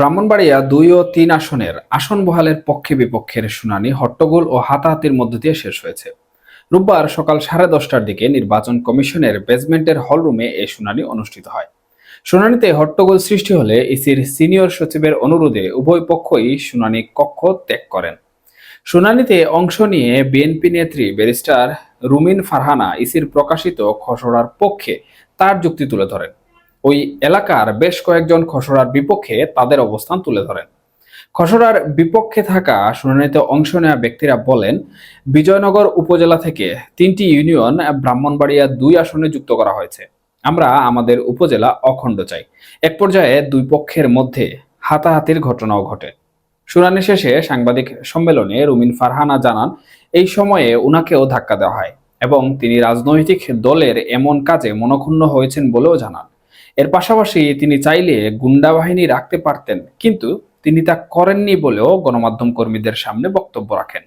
ব্রাহ্মণবাড়িয়া দুই ও তিন আসনের আসন বহালের পক্ষে বিপক্ষের শুনানি হট্টগোল ও হাতাহাতির মধ্য দিয়ে শেষ হয়েছে। রোববার সকাল সাড়ে দশটার দিকে নির্বাচন কমিশনের বেসমেন্টের হলরুমে এই শুনানি অনুষ্ঠিত হয়। শুনানিতে হট্টগোল সৃষ্টি হলে ইসির সিনিয়র সচিবের অনুরোধে উভয় পক্ষই শুনানি কক্ষ ত্যাগ করেন। শুনানিতে অংশ নিয়ে বিএনপি নেত্রী ব্যারিস্টার রুমিন ফারহানা ইসির প্রকাশিত খসড়ার পক্ষে তার যুক্তি তুলে ধরেন। ওই এলাকার বেশ কয়েকজন খসড়ার বিপক্ষে তাদের অবস্থান তুলে ধরেন। খসড়ার বিপক্ষে থাকা শুনানিতে অংশ নেওয়া ব্যক্তিরা বলেন, বিজয়নগর উপজেলা থেকে তিনটি ইউনিয়ন ব্রাহ্মণবাড়িয়া দুই আসনে যুক্ত করা হয়েছে। আমরা আমাদের উপজেলা অখণ্ড চাই। এক পর্যায়ে দুই পক্ষের মধ্যে হাতাহাতির ঘটনাও ঘটে। শুনানি শেষে সাংবাদিক সম্মেলনে রুমিন ফারহানা জানান, এই সময়ে উনাকেও ধাক্কা দেওয়া হয় এবং তিনি রাজনৈতিক দলের এমন কাজে মনক্ষুণ্ণ হয়েছেন বলেও জানান। এর পাশাপাশি তিনি চাইলে গুন্ডা বাহিনী রাখতে পারতেন, কিন্তু তিনি তা করেননি বলেও গণমাধ্যম কর্মীদের সামনে বক্তব্য রাখেন।